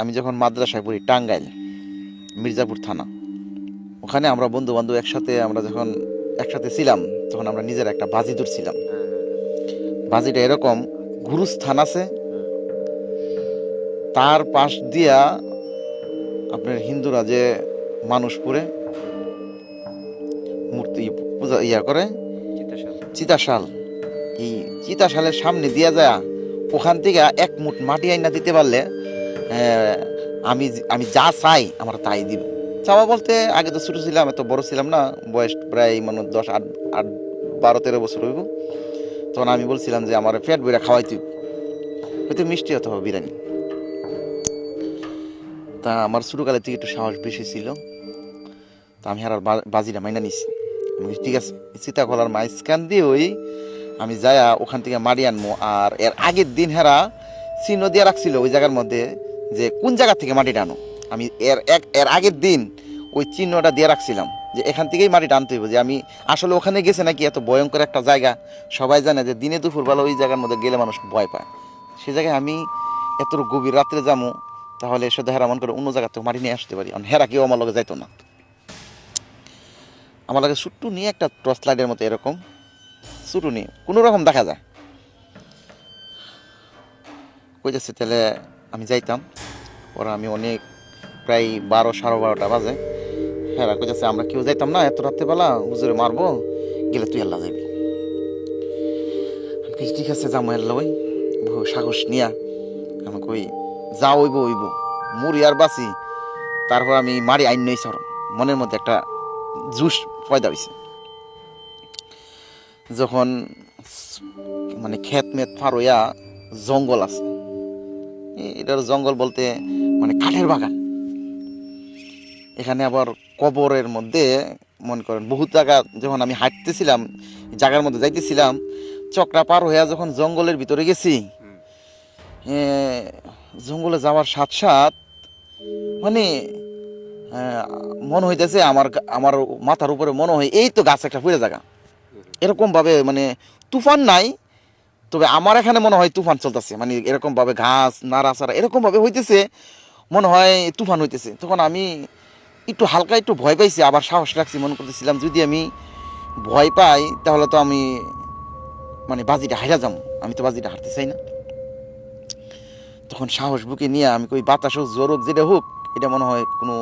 আমি যখন মাদ্রাসায় পড়ি, টাঙ্গাইল, মির্জাপুর থানা, ওখানে আমরা বন্ধু বান্ধব একসাথে আমরা যখন একসাথে ছিলাম, তখন আমরা নিজের একটা বাজি ছিলাম বাজিটা এরকম, গুরুস্থান আছে, তার পাশ দিয়া আপনার হিন্দুরা যে মানুষ পুরে মূর্তি পূজা ইয়া করে, চিতাশাল। এই চিতাশালের সামনে দিয়া যায়, ওখান থেকে এক মুঠ মাটি আইনা দিতে পারলে আমি আমি যা চাই আমার তাই দিব। চাওয়া বলতে আগে তো ছোটো ছিলাম, এত বড় ছিলাম না, বয়স প্রায় মানে দশ, আট আট, বারো, তেরো বছর হইব। তখন আমি বলছিলাম যে আমার পেট বইরা খাওয়াই তুই। হয়তো মিষ্টি হবে বিরিয়ানি। তা আমার ছোটোকালের থেকে একটু সাহস বেশি ছিল। তা আমি আর বাজিটা মাইনা নিছি। আমি ঠিক আছে সীতা কলার মাইস্কান দিয়ে ওই, আমি যায়া ওখান থেকে মারি আনব আর এর আগের দিন হেরা চিহ্ন দিয়ে রাখছিল ওই জায়গার মধ্যে। যে কোন জায়গা থেকে মাটি টানো? আমি এর এক এর আগের দিন ওই চিহ্নটা দিয়ে রাখছিলাম যে এখান থেকেই মাটি টানতে হইব। যে আমি আসলে ওখানে গেছে নাকি এত ভয়ঙ্কর একটা জায়গা। সবাই জানে যে দিনে দুপুরবেলা ওই জায়গার মধ্যে গেলে মানুষ ভয় পায়। সে জায়গায় আমি এত গভীর রাত্রে যাব, তাহলে শুধু হেরা মন করে অন্য জায়গা থেকে মাটি নিয়ে আসতে পারি। আর হেরা কেউ আমার লগে যাইতো না। আমার লাগে ছোট্ট নিয়ে একটা টর্চ লাইটের মতো এরকম। ছোট নিয়ে। কোনো রকম দেখা যায়। কইতেছে তাহলে আমি যাইতাম। ওরা আমি অনেক, প্রায় বারো, সাড়ে বারোটা বাজে। হ্যাঁ কইতেছে, আমরা কেউ যাইতাম না, এত রাত্রেবেলা হুজুরে মারবো, গেলে তুই আল্লাহ যাবি। ঠিক আছে যাব আল্লাহ ওই সাহস নিয়া। আমি কই, যা ওইব ওইব মুড়ি আর বাসি তারপর আমি মারি আইন নই সর মনের মধ্যে একটা জুস পয়দা হয়েছে যখন মানে ক্ষেত মেত হইয়া জঙ্গল আছে এটার জঙ্গল বলতে মানে কাঠের বাগান। এখানে আবার কবরের মধ্যে, মনে করেন, বহুত জায়গা যখন আমি হাঁটতেছিলাম, জায়গার মধ্যে যাইতেছিলাম, চক্রা পার হইয়া যখন জঙ্গলের ভিতরে গেছি জঙ্গলে যাওয়ার সাথ সাথ মানে মনে হইতেছে আমার আমার মাথার উপরে মনে হয় এই তো গাছ একটা ফুলে জায়গা। এরকম ভাবে মানে তুফান নাই তবে আমার এখানে মনে হয় তুফান চলতেছে। মানে এরকম ভাবে ঘাস এরকম ভাবে হইতেছে, মনে হয় তুফান হইতেছে। তখন আমি একটু হালকা একটু ভয় পাইছি, আবার সাহস রাখছি, মনে করতেছিলাম যদি আমি ভয় পাই, তাহলে তো আমি মানে বাজিটা হারা যাব। আমি তো বাজিটা হারতে চাই না। তখন সাহস বুকে নিয়ে আমি কই, বাতাস হোক, জোর হোক, যেটা হোক, এটা মনে হয় কোনো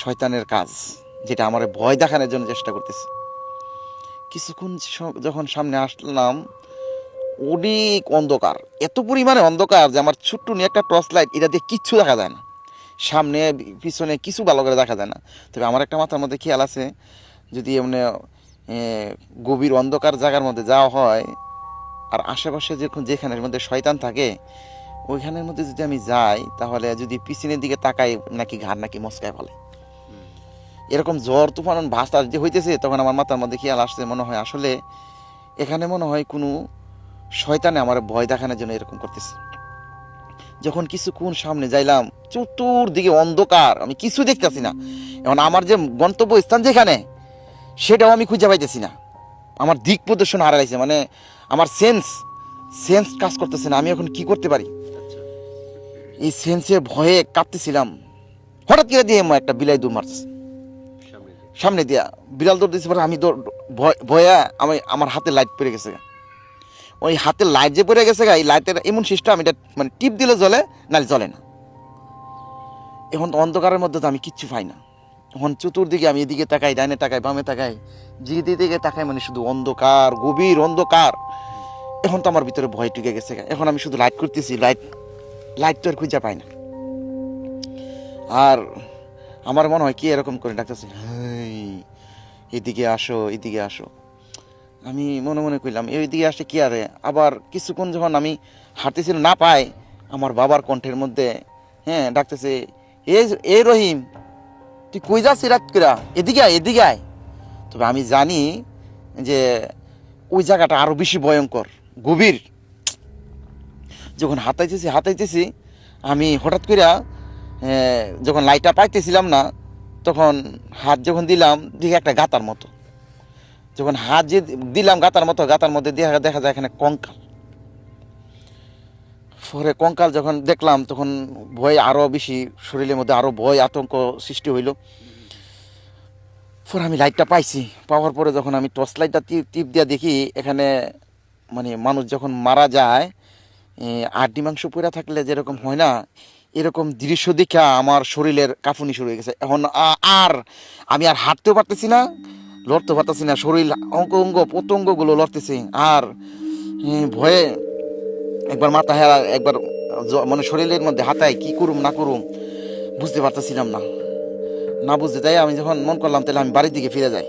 শয়তানের কাজ, যেটা আমার ভয় দেখানোর জন্য চেষ্টা করতেছে। কিছুক্ষণ যখন সামনে আসলাম অনেক অন্ধকার। এত পরিমাণে অন্ধকার যে আমার ছোট্ট নিয়ে একটা টর্চ লাইট এটা দিয়ে কিচ্ছু দেখা যায় না। সামনে পিছনে কিছু ভালো করে দেখা যায় না। তবে আমার একটা মাথার মধ্যে খেয়াল আছে যদি এমনি গভীর অন্ধকার জায়গার মধ্যে যাওয়া হয় আর আশেপাশে যখন যেখানের মধ্যে শয়তান থাকে ওইখানের মধ্যে যদি আমি যাই তাহলে যদি পিছনের দিকে তাকাই নাকি ঘাড় নাকি মস্কায় ফেলে। এরকম জ্বর তুফান ভাষা যদি হইতেছে তখন আমার মাথার মধ্যে খেয়াল আসছে মনে হয় আসলে এখানে মনে হয় কোনো শয়তানে আমার ভয় দেখানোর জন্য এরকম করতেছে। যখন কিছুক্ষণ সামনে যাইলাম চতুর্দিকে অন্ধকার আমি কিছু দেখতেছি না। এখন আমার যে গন্তব্য স্থান যেখানে সেটাও আমি খুঁজে পাইতেছি না। আমার দিক প্রদর্শন হারাইছে মানে আমার সেন্স সেন্স কাজ করতেছে না আমি এখন কি করতে পারি? এই সেন্সে ভয়ে কাঁপতেছিলাম। হঠাৎ করে দিয়ে একটা বিলাই দৌড় মারছে। সামনে দিয়া। বিড়াল দৌড় দিয়েছে পরে আমি ভয়- ভয়ে আমি আমার হাতে লাইট পড়ে গেছে। ওই হাতে লাইট যে পড়ে গেছে গা এই লাইটের এমন সিস্টেম এটা মানে টিপ দিলে জ্বলে নাহলে জ্বলে না। এখন অন্ধকারের মধ্যে তো আমি কিচ্ছু পাই না। এখন চতুর্দিকে আমি এদিকে তাকাই ডাইনে তাকাই বামে তাকাই যেদিকে তাকাই মানে শুধু অন্ধকার গভীর অন্ধকার। এখন তো আমার ভিতরে ভয় ঢুকে গেছে। এখন আমি শুধু লাইট করতেছি লাইট লাইট তো আর খুঁজে পাই না। আর আমার মনে হয় কি এরকম করে ডাকতেছে "হেই, এদিকে আসো এদিকে আসো। আমি মনে মনে কইলাম এইদিকে আসে কি আরে? আবার কিছুক্ষণ যখন আমি হাঁটতেছিল না পাই আমার বাবার কণ্ঠের মধ্যে হ্যাঁ ডাকতেছে, এ এ রহিম, তুই কই যাচ্ছি রাত করে এদিকে আয় এদিকে আয়। তবে আমি জানি যে ওই জায়গাটা আরও বেশি ভয়ঙ্কর, গভীর। যখন হাতাইতেছি হাতাইতেছি আমি হঠাৎ করে যখন লাইটটা পাইতেছিলাম না, তখন হাত যখন দিলাম, দেখি একটা গাতার মতো। যখন হাত যে দিলাম গাতার মতো, গাতার মধ্যে দেখা দেখা যায় এখানে কঙ্কাল। পরে কঙ্কাল যখন দেখলাম, তখন ভয় আরও বেশি, শরীরের মধ্যে আরও ভয়, আতঙ্ক সৃষ্টি হইল। পরে আমি লাইটটা পাইছি, পাওয়ার পরে যখন আমি টর্চ লাইটটা টিপ টিপ দিয়ে দেখি, এখানে মানে মানুষ যখন মারা যায় আড্ডি মাংস পড়ে থাকলে যেরকম হয় না, এরকম দৃশ্য দেখা আমার শরীরের কাঁপুনি শুরু হয়ে গেছে। এখন আর আমি আর হাঁটতেও পারতেছি না লড়তে পারতেছি না, শরীর অঙ্গ অঙ্গ প্রত্যঙ্গগুলো লড়তেছে। আর ভয়ে একবার মাথা হ্যাঁ একবার মানে শরীরের মধ্যে হাতায় কি করুম, না করুম, বুঝতে পারতেছিলাম না। না বুঝতে তাই আমি যখন মন করলাম, তাহলে আমি বাড়ির দিকে ফিরে যাই।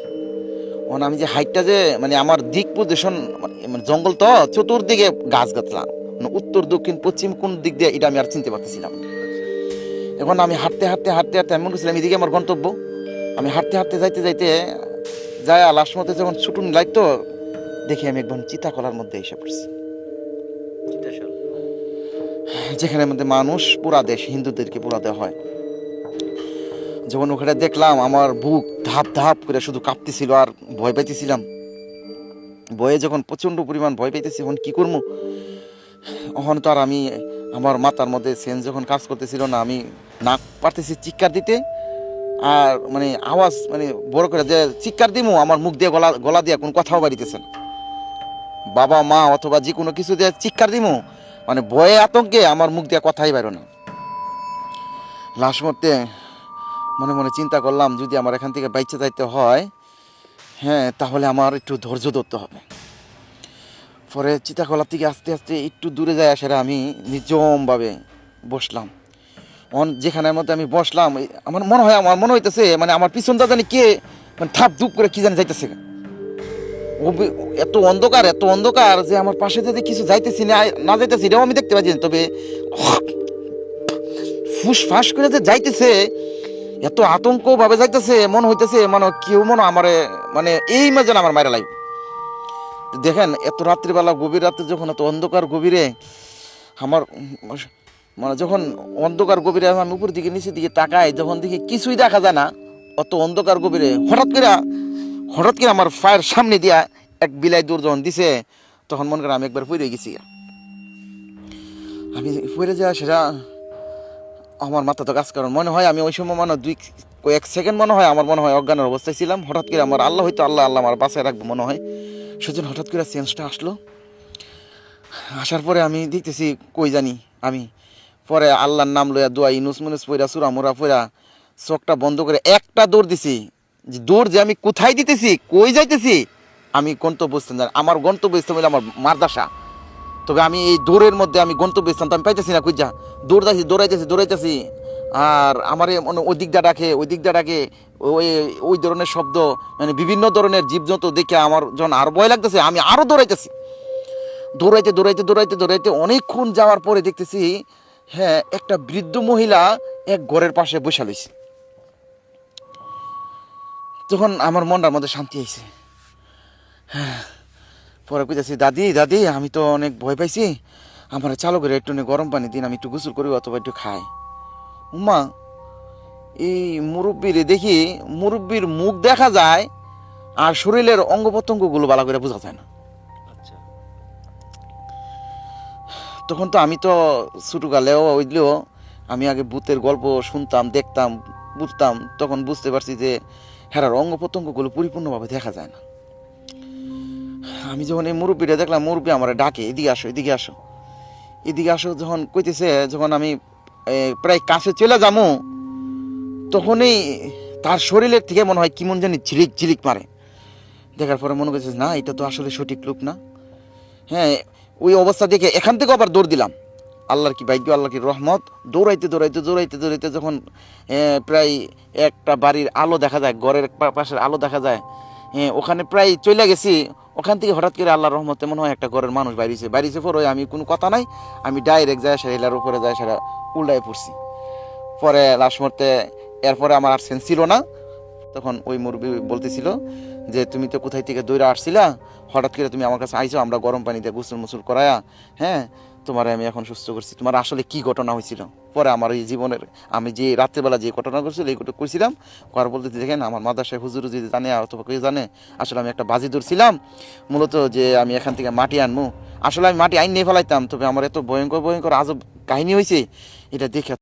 ওখানে আমি যে হাইটটা যে মানে আমার দিক পজিশন মানে জঙ্গল তো, চতুর্দিকে গাছ গাছলাম মানে উত্তর, দক্ষিণ, পশ্চিম কোন দিক দিয়ে, এটা আমি আর চিনতে পারতেছিলাম এখন আমি হাঁটতে হাঁটতে হাঁটতে হাঁটতে এমন করছিলাম এদিকে আমার গন্তব্য। আমি হাঁটতে হাঁটতে, যাইতে যাইতে যায় লাস্ট মধ্যে যখন ছুটুন লাগতো দেখি আমি একদম চিতাকলার মধ্যে এসে পড়ছি। যেখানে মধ্যে মানুষ পুরা দেশ হিন্দুদেরকে পুরা দেওয়া হয়। যখন ওখানে দেখলাম আমার বুক ধাপ ধাপ করে শুধু কাঁপতেছিল আর ভয় পাইতেছিলাম। ভয়ে যখন প্রচণ্ড পরিমাণ ভয় পাইতেছি এখন কি করব? তখন তো আর আমি আমার মাথার মধ্যে সেন্স যখন কাজ করতেছিল না আমি না পারতেছি চিৎকার দিতে। আর মানে আওয়াজ মানে বড় করে যে চিৎকার দিমু, আমার মুখ দিয়ে গলা গলা দিয়ে কোনো কথাও বাড়িতেছে না। বাবা, মা অথবা যে কোনো কিছু দিয়ে চিৎকার দিমু মানে ভয়ে আতঙ্কে আমার মুখ দিয়ে কথাই বেরো না। লাস্ট মুহূর্তে মনে মনে চিন্তা করলাম, যদি আমার এখান থেকে বাইচে যাইতে হয় হ্যাঁ তাহলে আমার একটু ধৈর্য ধরতে হবে। পরে চিতাকলার থেকে আস্তে আস্তে একটু দূরে যায় সেটা আমি নির্জমভাবে বসলাম। যেখানের মধ্যে আমি বসলাম আমার মনে হয়, আমার মনে হইতেছে মানে আমার পিছনটা জানি কে মানে থাপ ধুপ করে কি জানি যাইতেছে। এত অন্ধকার এত অন্ধকার যে আমার পাশে যদি কিছু যাইতেছি না না যাইতেছি, এটাও আমি দেখতে পাচ্ছি তবে ফুস ফাঁস করে যে যাইতেছে, এত আতঙ্ক ভাবে যাইতেছে, মনে হইতেছে মানে কেউ মনে আমার মানে এই মাঝে আমার মায়ের লাগবে দেখেন, এত রাত্রিবেলা, গভীর রাত্রে যখন এত অন্ধকার গভীরে, আমার মানে যখন অন্ধকার গভীরে আমি উপর দিকে, নিচের দিকে তাকাই, যখন দেখি কিছুই দেখা যায় না, অত অন্ধকার গভীরে, হঠাৎ করে হঠাৎ করে আমার ফায়ের সামনে দিয়া এক বিলাই দূর যখন দিছে, তখন মনে করে আমি একবার পড়ে গেছি। আমি পড়ে যাওয়া সেটা আমার মাথা তো কাজ করার মনে হয় আমি ওই সময় মনে দুই, কয়েক সেকেন্ড মনে হয় আমার মনে হয় অজ্ঞানের অবস্থায় ছিলাম। হঠাৎ করে আমার আল্লাহ হয়তো আল্লাহ আল্লাহ আমার বাসায় রাখব মনে হয়। সেজন্য হঠাৎ করে চেঞ্জটা আসলো। আসার পরে আমি দেখতেছি, কই জানি আমি পরে আল্লাহর নাম লইয়া দোয়া ইনুস মুনুস পইরা, সুরা মুরা পইরা, চোখটা বন্ধ করে একটা দৌড় দিছি। যে দৌড় যে আমি কোথায় দিতেছি, কই যাইতেছি, আমি গন্তব্যস্থান জানি আমার গন্তব্যস্থান হইলে আমার মারদাসা তবে আমি এই দৌড়ের মধ্যে আমি গন্তব্যস্থান তো আমি পাইতেছি না, কুইজা। দৌড়াইছি দৌড়াইতেছি দৌড়াইতেছি। আর আমার মানে ওই দিকটা ডাকে, ওই দিকটা ডাকে, ওই ওই ধরনের শব্দ মানে বিভিন্ন ধরনের জীবজন্তু দেখে আমার যখন আরও ভয় লাগতেছে, আমি আরও দৌড়াইতেছি। দৌড়াইতে দৌড়াইতে দৌড়াইতে দৌড়াইতে অনেকক্ষণ যাওয়ার পরে দেখতেছি হ্যাঁ একটা বৃদ্ধ মহিলা এক ঘরের পাশে বসে লইছে তখন আমার মনটার মধ্যে শান্তি আইছে। হ্যাঁ পরে কইতেছি, দাদি দাদি, আমি তো অনেক ভয় পাইছি। আমার চালু করে একটু গরম পানি দিন, আমি একটু গোসল করি, অথবা একটু খাই। উমা এই মুরব্বীর দেখি, মুরব্বীর মুখ দেখা যায়, আর শরীরের অঙ্গ প্রত্যঙ্গগুলো ভালো করে বোঝা যায় না। তখন তো আমি তো ছোটোকালেও ওইলেও আমি আগে ভূতের গল্প শুনতাম, দেখতাম, বুঝতাম। তখন বুঝতে পারছি যে হেরার অঙ্গ প্রত্যঙ্গগুলো পরিপূর্ণভাবে দেখা যায় না। আমি যখন এই মুরব্বীটা দেখলাম, মুরব্বী আমার ডাকে, এদিকে আসো এদিকে আসো। এদিকে আসো যখন কইতেছে, যখন আমি প্রায় কাছে চলে যাব তখনই তার শরীরের থেকে মনে হয় কেমন জানি ঝিলিক ঝিলিক মারে। দেখার পরে মনে করছে না, এটা তো আসলে সঠিক লোক না। হ্যাঁ ওই অবস্থা দেখে এখান থেকে আবার দৌড় দিলাম। আল্লাহর কি ভাগ্য আল্লাহর কি রহমত। দৌড়াইতে দৌড়াইতে দৌড়াইতে দৌড়াইতে যখন প্রায় একটা বাড়ির আলো দেখা যায় ঘরের পাশের আলো দেখা যায় হ্যাঁ, ওখানে প্রায় চলে গেছি ওখান থেকে হঠাৎ করে আল্লাহর রহমতে মনে হয় একটা ঘরের মানুষ বাইরেছে। বাইরেছে পরে আমি কোনো কথা নাই আমি ডাইরেক্ট যায় সেটা হিলার উপরে যায় সেটা উল্টায় পড়ছি। পরে লাস্ট মুহূর্তে এরপরে আমার আর সেন্স ছিল না। তখন ওই মুরগি বলতেছিল যে তুমি তো কোথায় থেকে দৌড়ে আসছিলা, হঠাৎ করে তুমি আমার কাছে আইছো, আমরা গরম পানিতে গোসল মুসুল করায়া হ্যাঁ তোমার আমি এখন সুস্থ করছি। তোমার আসলে কি ঘটনা হয়েছিল পরে আমার এই জীবনের, আমি যে রাত্রেবেলা যে ঘটনা করছিল, এই ঘটনা করছিলাম কর বলতে দেখেন, আমার মাদাসায় হুজুর যদি জানে, অথবা কেউ জানে, আসলে আমি একটা বাজি ধরছিলাম, মূলত যে আমি এখান থেকে মাটি আনব আসলে আমি মাটি আইন নিয়ে ফেলাইতাম, তবে আমার এত ভয়ঙ্কর ভয়ঙ্কর আজব কাহিনী হয়েছে এটা দেখে